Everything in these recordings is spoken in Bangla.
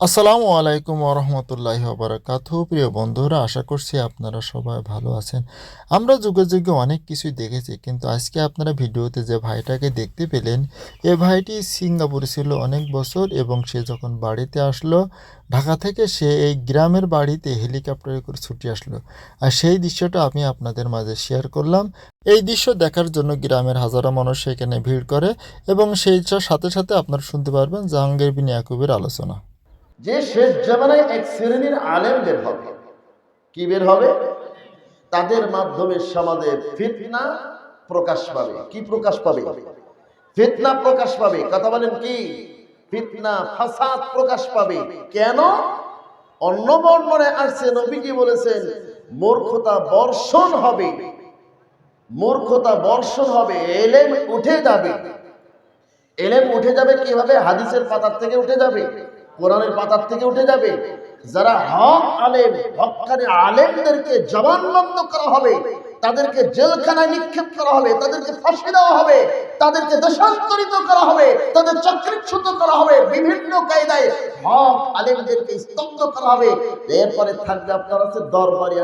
আসসালামু আলাইকুম ওরহমতুল্লাহি বারাকাতু প্রিয় বন্ধুরা, আশা করছি আপনারা সবাই ভালো আছেন। আমরা যুগে যুগে অনেক কিছুই দেখেছি, কিন্তু আজকে আপনারা ভিডিওতে যে ভাইটাকে দেখতে পেলেন, এ ভাইটি সিঙ্গাপুরে ছিল অনেক বছর এবং সে যখন বাড়িতে আসলো, ঢাকা থেকে সে এই গ্রামের বাড়িতে হেলিকপ্টারে করে ছুটে আসলো। আর সেই দৃশ্যটা আমি আপনাদের মাঝে শেয়ার করলাম। এই দৃশ্য দেখার জন্য গ্রামের হাজারো মানুষ সেখানে ভিড় করে এবং সেইটার সাথে সাথে আপনারা শুনতে পারবেন জাহাঙ্গীর বিন ইয়াকুবের আলোচনা। যে শেষ জামানায় এক শ্রেণির আলেম বের হবে। কি বের হবে? তাদের মাধ্যমে সমাজে ফিতনা প্রকাশ পাবে। কি প্রকাশ পাবে? ফিতনা প্রকাশ পাবে। কথা বলেন কি? ফিতনা ফাসাদ প্রকাশ পাবে। কেন? অন্য বর্ণনে আসছে, নবীজি বলেছেন, মূর্খতা বর্ষণ হবে। মূর্খতা বর্ষণ হবে। এলেম উঠে যাবে। এলেম উঠে যাবে কীভাবে? হাদিসের পাতার থেকে উঠে যাবে। কোরআনের পাতার থেকে উঠে যাবে। যারা হক আলেম হকানি আলেমদেরকে জবানবন্দ করা হবে, তাদেরকে জেলখানায় নিক্ষেপ করা হবে, তাদেরকে ফাঁসি দেওয়া হবে। তাদেরকে দেশান্তরিত করা হবে, তাদের চাকরিচ্যুত করা হবে, বিভিন্ন কায়দায় হক আলেমদেরকে স্তব্ধ করা হবে। এরপরে থাকবে আপনার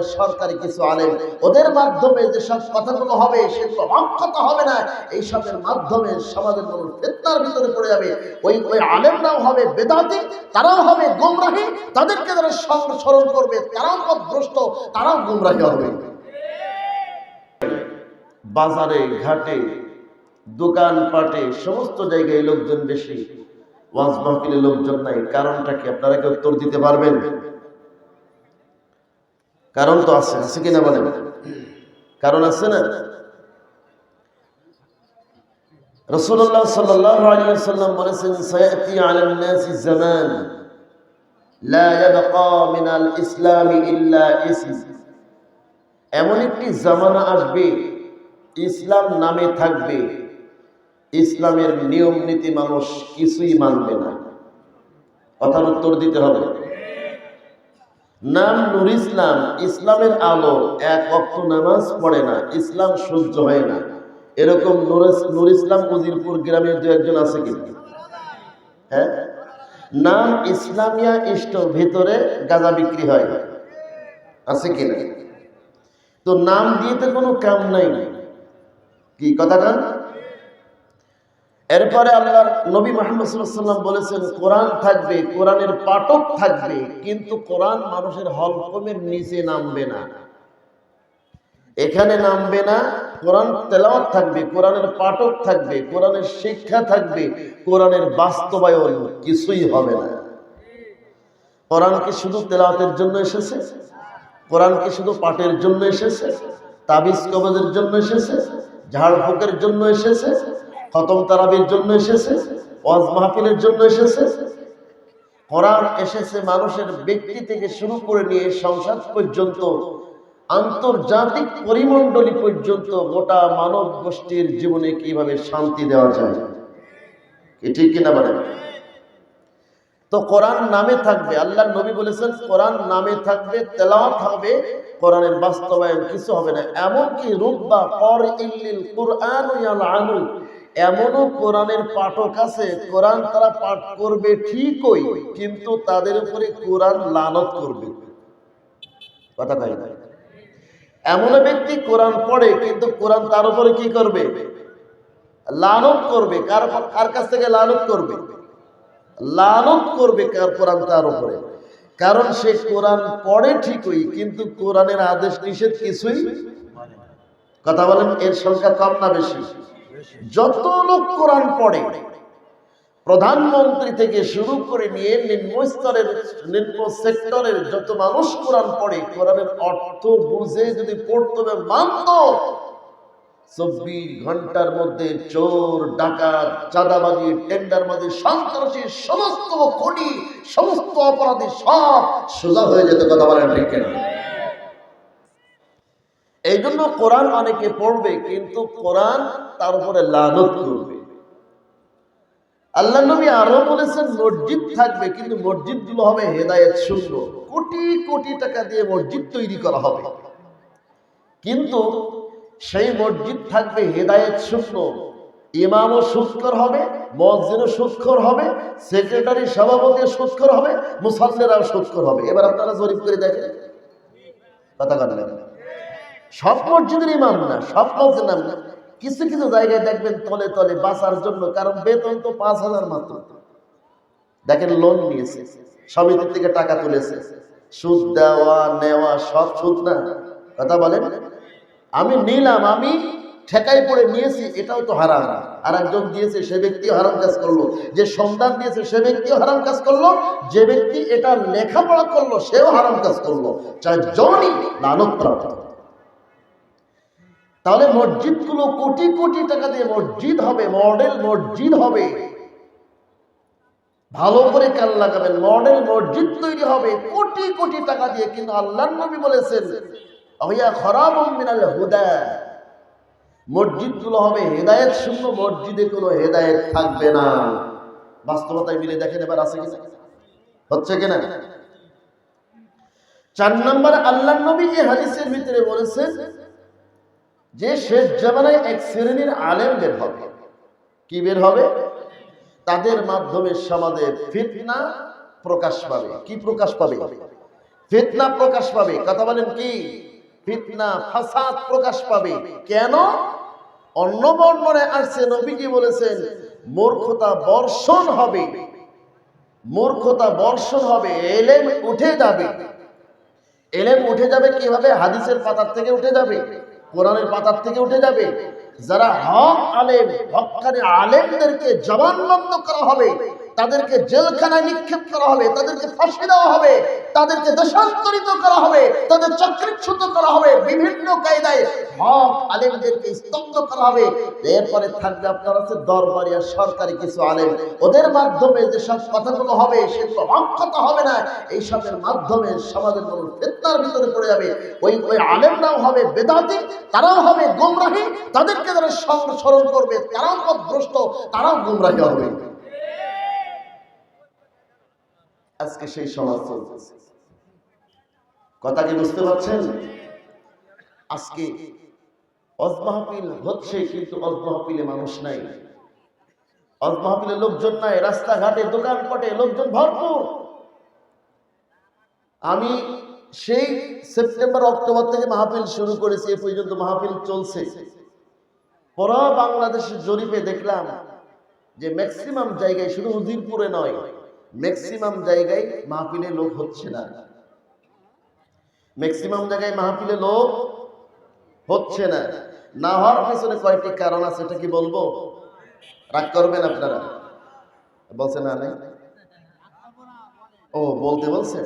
আর সরকারি কিছু আলেম। ওদের মাধ্যমে যেসব কথাগুলো হবে, সেগুলো হবে না। এইসবের মাধ্যমে সমাজের মানুষ ভিতরে পড়ে যাবে। ওই ওই আলেমরাও হবে বেদাতি, তারাও হবে গোমরাহি। তাদেরকে যারা স্মরণ করবে, তারাও পথভ্রষ্ট, তারাও গোমরাহি হবে। বাজারে, ঘাটে দোকানপাটে সমস্ত জায়গায় লোকজন বেশি। ওয়াজ মাহফিলে লোকজন নাই। কারণটা কি? আপনারা কি উত্তর দিতে পারবেন? কারণ তো আছে। আছে কিনা বলেন? কারণ আছে না? রসুল্লাহ সাল্লাহ আলিয়াল্লাম বলেছেন এমন একটি জামানা আসবে, ইসলাম নামে থাকবে। ইসলামের নিয়ম নীতি মানুষ কিছুই মানবে না। কথার উত্তর দিতে হবে। নাম নুর ইসলাম, ইসলামের আলো, এক অক্ষ নামাজ পড়ে না, ইসলাম সহ্য হয় না। এরকম নুর ইসলাম উজিরপুর গ্রামের দু একজন আছে কি? হ্যাঁ? নাম ইসলামিয়া ইষ্ট ভেতরে গাঁজা বিক্রি হয়। আছে কিনা তো নাম দিয়ে তো কোনো কাম নাই। কি কথাটা এরপরে আল্লাহর নবী মোহাম্মদ বলেছেন, কোরআন থাকবে, কোরআনের পাঠক থাকবে, কিন্তু কোরআন মানুষের হলকমের নিচে নামবে না। এখানে নামবে না, কোরআন তেলাওয়াত থাকবে, কোরআনের পাঠক থাকবে, কোরআনের শিক্ষা থাকবে, কোরআনের বাস্তবায়ন কিছুই হবে না। কোরআন কি শুধু তেলাওয়াতের জন্য এসেছে? কোরআন কি শুধু পাঠের জন্য এসেছে? তাবিজ কবজের জন্য এসেছে? ঝাড়ফুকের জন্য এসেছে? খতম তারাবির জন্য এসেছে, ওয়াজ মাহফিলের জন্য এসেছে। কোরআন এসেছে মানুষের ব্যক্তি থেকে শুরু করে নিয়ে সংসার পর্যন্ত, আন্তর্জাতিক পরিমণ্ডলী পর্যন্ত গোটা মানব গোষ্ঠীর জীবনে কীভাবে শান্তি দেওয়া যায়, কি ঠিক কিনা বলেন? তো কোরআন নামে থাকবে, আল্লাহ নবী বলেছেন, কোরআন নামে থাকবে, তেলাওয়াত হবে, কোরআনের বাস্তবায়ন কিছু হবে না। এমনকি রুব্বা পর ইল্লিল কোরআন আনু এমনও কোরআনের পাঠক আছে, কোরআন তারা পাঠ করবে ঠিকই, কিন্তু তাদের উপরে কোরআন লানত করবে। কথা কয় এমন ব্যক্তি কোরআন পড়ে, কিন্তু কোরআন তার উপরে কি করবে? লানত করবে। কার কার কাছ থেকে লানত করবে? লানত করবে কার কোরআন তার উপরে। কারণ সে কোরআন পড়ে ঠিকই, কিন্তু কোরআনের আদেশ নিষেধ কিছুই কথা বলেন, এর সংখ্যা কম না বেশি? যত লোক কোরআন পড়ে, প্রধানমন্ত্রী থেকে শুরু করে নিয়ে নিম্ন স্তরের, নিম্ন সেক্টরের যত মানুষ কোরআন পড়ে, কোরআনের অর্থ বুঝে যদি পড়তে মানত, চব্বিশ ঘণ্টার মধ্যে চোর, ডাকাত, চাঁদাবাজি টেন্ডারবাজি সন্ত্রাসী, সমস্ত খুনি, সমস্ত অপরাধী সব সোজা হয়ে যেত, কথা বলেন ঠিক কিনা? কোরআন অনেকে পড়বে, কিন্তু কোরআন তার উপরে লানত করবে। আল্লাহ নবী আরও বলেছেন, মসজিদ থাকবে, কিন্তু মসজিদগুলো হবে হেদায়ত শূন্য। কোটি কোটি টাকা দিয়ে মসজিদ তৈরি করা হবে। কিন্তু সেই মসজিদ থাকবে হেদায়েত শূন্য। ইমামও সুৎকর হবে, মসজিদও সুৎকর হবে, সেক্রেটারি সভাপতি সুৎকর হবে, মুসল্লেরাও সুৎকর হবে। এবার আপনারা জরিপ করে দেখেন। কথা কাটলেন সব মসজিদের ইমাম না সব মসজিদ নাম না, কিছু কিছু জায়গায় দেখবেন তলে তলে বাঁচার জন্য, কারণ বেতন তো পাঁচ হাজার মাত্র। দেখেন লোন নিয়েছে, সমিতির থেকে টাকা তুলেছে। সুদ দেওয়া, নেওয়া সব সুদ না। কথা বলেন? আমি নিলাম, আমি ঠেকাই পড়ে নিয়েছি, এটাও তো হারাম। আর একজন দিয়েছে, সে ব্যক্তিও হারাম কাজ করল। যে সন্ধান দিয়েছে, সে ব্যক্তিও হারাম কাজ করল। যে ব্যক্তি এটা লেখাপড়া করল, সেও হারাম কাজ করল। চারজনই লানত প্রাপ্ত। তাহলে মসজিদগুলো কোটি কোটি টাকা দিয়ে মসজিদ হবে, মডেল মসজিদ হবে। ভালো করে কান লাগাবেন, মডেল মসজিদ তৈরি হবে, কোটি কোটি টাকা দিয়ে। কিন্তু আল্লাহ নবী বলেছেন, অহিয়া খরাব মিনাল হুদা। মসজিদগুলো হবে হেদায়েত শূন্য, মসজিদে কোনো হেদায়েত থাকবে না। বাস্তবতায় মিলে দেখেন এবার আছে কিনা হচ্ছে কিনা চার নম্বর আল্লাহ নবী যে হাদিসের ভিতরে বলেছেন যে শেষ জামানায় এক শ্রেণির আলেম বের হবে। কি বের হবে? তাদের মাধ্যমে সমাজে ফিতনা প্রকাশ পাবে। কি প্রকাশ পাবে? ফিতনা প্রকাশ পাবে। কথা বলেন কি? ফিতনা ফাসাদ প্রকাশ পাবে। কেন? অন্য বর্ণনে আসছে, নবীজি বলেছেন, মূর্খতা বর্ষণ হবে। মূর্খতা বর্ষণ হবে। এলেম উঠে যাবে। এলেম উঠে যাবে কীভাবে? হাদিসের পাতার থেকে উঠে যাবে। কোরআনের পাতার থেকে উঠে যাবে। যারা হক আলেম হকানে আলেমদেরকে জবানবন্দ করা হবে। তাদেরকে জেলখানায় নিক্ষেপ করা হবে, তাদেরকে ফাঁসি দেওয়া হবে, তাদেরকে দেশান্তরিত করা হবে, তাদের চাকরিচ্যুত করা হবে, বিভিন্ন কায়দায় হক আলেমদেরকে স্তব্ধ করা হবে। এরপরে থাকবে আপনার আছে দরবারি আর সরকারি কিছু আলেম। ওদের মাধ্যমে যেসব কথাগুলো হবে সেগুলো হক কথা হবে না। এইসবের মাধ্যমে সমাজের মানুষ ফেতনার ভিতরে পড়ে যাবে। ওই ওই আলেমরাও হবে বেদাতি, তারাও হবে গোমরাহি। তাদেরকে যারা স্মরণ- করবে, তারাও পথভ্রষ্ট, তারাও গোমরাহি হবে। আজকে সেই সমাজ চলতেছে কথা কি বুঝতে পারছেন? আজকে অজমাহফিল হচ্ছে কিন্তু অজমাহফিলে মানুষ নাই। অজমাহফিলে লোকজন নাই, রাস্তাঘাটে দোকানপাটে লোকজন ভরপুর। আমি সেই সেপ্টেম্বর, অক্টোবর থেকে মাহফিল শুরু করেছি, এ পর্যন্ত মাহফিল চলছে। পুরো বাংলাদেশের জরিপে দেখলাম যে ম্যাক্সিমাম জায়গায় শুধু উজিরপুরে নয় ম্যাক্সিমাম জায়গায় মাহফিলে লোক হচ্ছে না। ম্যাক্সিমাম জায়গায় মাহফিলে লোক হচ্ছে না। না হওয়ার পিছনে কয়েকটি কারণ আছে, এটা কি বলব? রাগ করবেন আপনারা। বলছে না নাই? ও, বলতে বলছে?